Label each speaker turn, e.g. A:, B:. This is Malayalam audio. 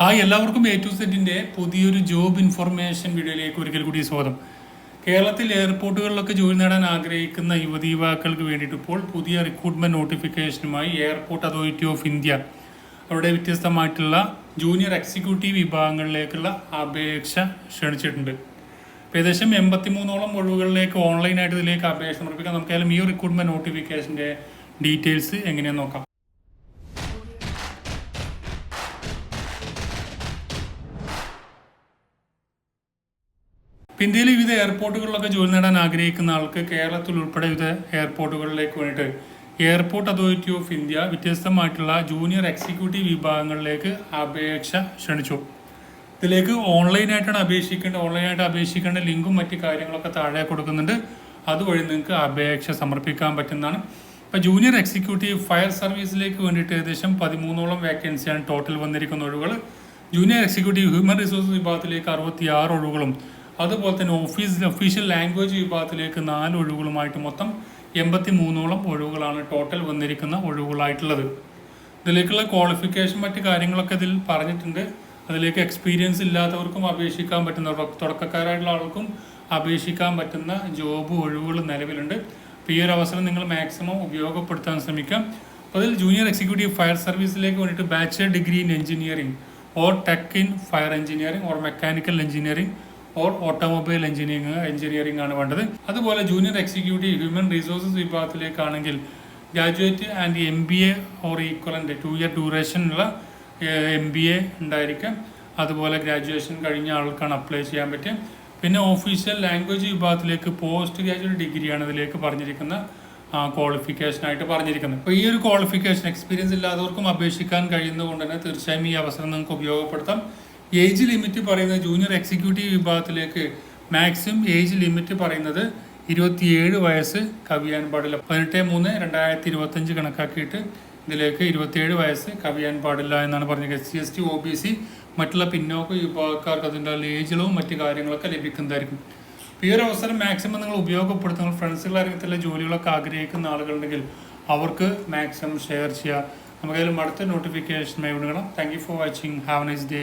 A: ഹായ് എല്ലാവർക്കും എ ടു സെറ്റിന്റെ പുതിയൊരു ജോബ് ഇൻഫർമേഷൻ വീഡിയോയിലേക്ക് ഒരിക്കൽ കൂടി സ്വാഗതം. കേരളത്തിൽ എയർപോർട്ടുകളിലൊക്കെ ജോലി നേടാൻ ആഗ്രഹിക്കുന്ന യുവതി യുവാക്കൾക്ക് വേണ്ടിയിട്ട് ഇപ്പോൾ പുതിയ റിക്രൂട്ട്മെന്റ് നോട്ടിഫിക്കേഷനുമായി എയർപോർട്ട് അതോറിറ്റി ഓഫ് ഇന്ത്യ അവിടെ വ്യത്യസ്തമായിട്ടുള്ള ജൂനിയർ എക്സിക്യൂട്ടീവ് വിഭാഗങ്ങളിലേക്കുള്ള അപേക്ഷ ക്ഷണിച്ചിട്ടുണ്ട്. ഏകദേശം എൺപത്തിമൂന്നോളം ഒഴിവുകളിലേക്ക് ഓൺലൈനായിട്ട് ഇതിലേക്ക് അപേക്ഷ സമർപ്പിക്കാം. നമുക്കായാലും ഈ റിക്രൂട്ട്മെന്റ് നോട്ടിഫിക്കേഷന്റെ ഡീറ്റെയിൽസ് എങ്ങനെയാണെന്ന് നോക്കാം. ഇന്ത്യയിലെ വിവിധ എയർപോർട്ടുകളിലൊക്കെ ജോലി നേടാൻ ആഗ്രഹിക്കുന്ന ആൾക്ക് കേരളത്തിൽ ഉൾപ്പെടെ വിവിധ എയർപോർട്ടുകളിലേക്ക് വേണ്ടിയിട്ട് എയർപോർട്ട് അതോറിറ്റി ഓഫ് ഇന്ത്യ വ്യത്യസ്തമായിട്ടുള്ള ജൂനിയർ എക്സിക്യൂട്ടീവ് വിഭാഗങ്ങളിലേക്ക് അപേക്ഷ ക്ഷണിച്ചു. ഇതിലേക്ക് ഓൺലൈനായിട്ടാണ് അപേക്ഷിക്കേണ്ടത്. ഓൺലൈനായിട്ട് അപേക്ഷിക്കേണ്ട ലിങ്കും മറ്റ് കാര്യങ്ങളൊക്കെ താഴെ കൊടുക്കുന്നുണ്ട്. അതുവഴി നിങ്ങൾക്ക് അപേക്ഷ സമർപ്പിക്കാൻ പറ്റുന്നതാണ്. ഇപ്പോൾ ജൂനിയർ എക്സിക്യൂട്ടീവ് ഫയർ സർവീസിലേക്ക് വേണ്ടിയിട്ട് ഏകദേശം പതിമൂന്നോളം വേക്കൻസിയാണ് ടോട്ടൽ വന്നിരിക്കുന്ന ഒഴിവുകൾ ജൂനിയർ എക്സിക്യൂട്ടീവ് ഹ്യൂമൻ റിസോഴ്സ് വിഭാഗത്തിലേക്ക് അറുപത്തി ആറ് ഒഴിവുകളും അതുപോലെ തന്നെ ഓഫീസ് ഒഫീഷ്യൽ ലാംഗ്വേജ് വിഭാഗത്തിലേക്ക് നാല് ഒഴിവുകളുമായിട്ട് മൊത്തം എൺപത്തി മൂന്നോളം ഒഴിവുകളാണ് ടോട്ടൽ വന്നിരിക്കുന്ന ഒഴിവുകളായിട്ടുള്ളത്. ഇതിലേക്കുള്ള ക്വാളിഫിക്കേഷൻ മറ്റു കാര്യങ്ങളൊക്കെ ഇതിൽ പറഞ്ഞിട്ടുണ്ട്. അതിലേക്ക് എക്സ്പീരിയൻസ് ഇല്ലാത്തവർക്കും അപേക്ഷിക്കാൻ പറ്റുന്ന തുടക്കക്കാരായിട്ടുള്ള ആൾക്കും അപേക്ഷിക്കാൻ പറ്റുന്ന ജോബ് ഒഴിവുകൾ നിലവിലുണ്ട്. അപ്പോൾ ഈ ഒരു അവസരം നിങ്ങൾ മാക്സിമം ഉപയോഗപ്പെടുത്താൻ ശ്രമിക്കാം. അപ്പോൾ അതിൽ ജൂനിയർ എക്സിക്യൂട്ടീവ് ഫയർ സർവീസിലേക്ക് വേണ്ടിയിട്ട് bachelor degree in engineering or tech in fire engineering or mechanical engineering or automobile engineering engineering ആണ് വേണ്ടത്. അതുപോലെ junior executive human resources വിഭാഗത്തിലേക്കാണെങ്കിൽ graduate and M B A or equivalent two year ഡ്യൂറേഷനുള്ള M B A ഉണ്ടായിരിക്കാം. അതുപോലെ ഗ്രാജുവേഷൻ കഴിഞ്ഞ ആൾക്കാണ് അപ്ലൈ ചെയ്യാൻ പറ്റും പിന്നെ ഓഫീഷ്യൽ ലാംഗ്വേജ് വിഭാഗത്തിലേക്ക് പോസ്റ്റ് ഗ്രാജുവേറ്റ് ഡിഗ്രിയാണ് ഇതിലേക്ക് പറഞ്ഞിരിക്കുന്ന ക്വാളിഫിക്കേഷനായിട്ട് പറഞ്ഞിരിക്കുന്നത്. അപ്പോൾ ഈ ഒരു ക്വാളിഫിക്കേഷൻ എക്സ്പീരിയൻസ് ഇല്ലാത്തവർക്കും അപേക്ഷിക്കാൻ കഴിയുന്നതുകൊണ്ട് തന്നെ തീർച്ചയായും ഈ അവസരം നിങ്ങൾക്ക് ഉപയോഗപ്പെടുത്താം. ഏജ് ലിമിറ്റ് പറയുന്നത് ജൂനിയർ എക്സിക്യൂട്ടീവ് വിഭാഗത്തിലേക്ക് മാക്സിമം ഏജ് ലിമിറ്റ് പറയുന്നത് ഇരുപത്തിയേഴ് വയസ്സ് കവിയാൻ പാടില്ല പതിനെട്ട് മൂന്ന് രണ്ടായിരത്തി ഇരുപത്തഞ്ച് കണക്കാക്കിയിട്ട് ഇതിലേക്ക് ഇരുപത്തിയേഴ് വയസ്സ് കവിയാൻ പാടില്ല എന്നാണ് പറഞ്ഞത്. S C S T O B C മറ്റുള്ള പിന്നോക്ക വിഭാഗക്കാർക്ക് അതിന്റെ ഏജുകളും മറ്റ് കാര്യങ്ങളൊക്കെ ലഭിക്കുന്നതായിരിക്കും. ഈ ഒരു അവസരം മാക്സിമം നിങ്ങൾ ഉപയോഗപ്പെടുത്തുന്ന ഫ്രണ്ട്സുകൾ ഇറങ്ങത്തിലെ ജോലികളൊക്കെ ആഗ്രഹിക്കുന്ന ആളുകളുണ്ടെങ്കിൽ അവർക്ക് മാക്സിമം ഷെയർ ചെയ്യുക. നമുക്കതിലും അടുത്ത നോട്ടിഫിക്കേഷൻ വിടണം thank you for watching have nice day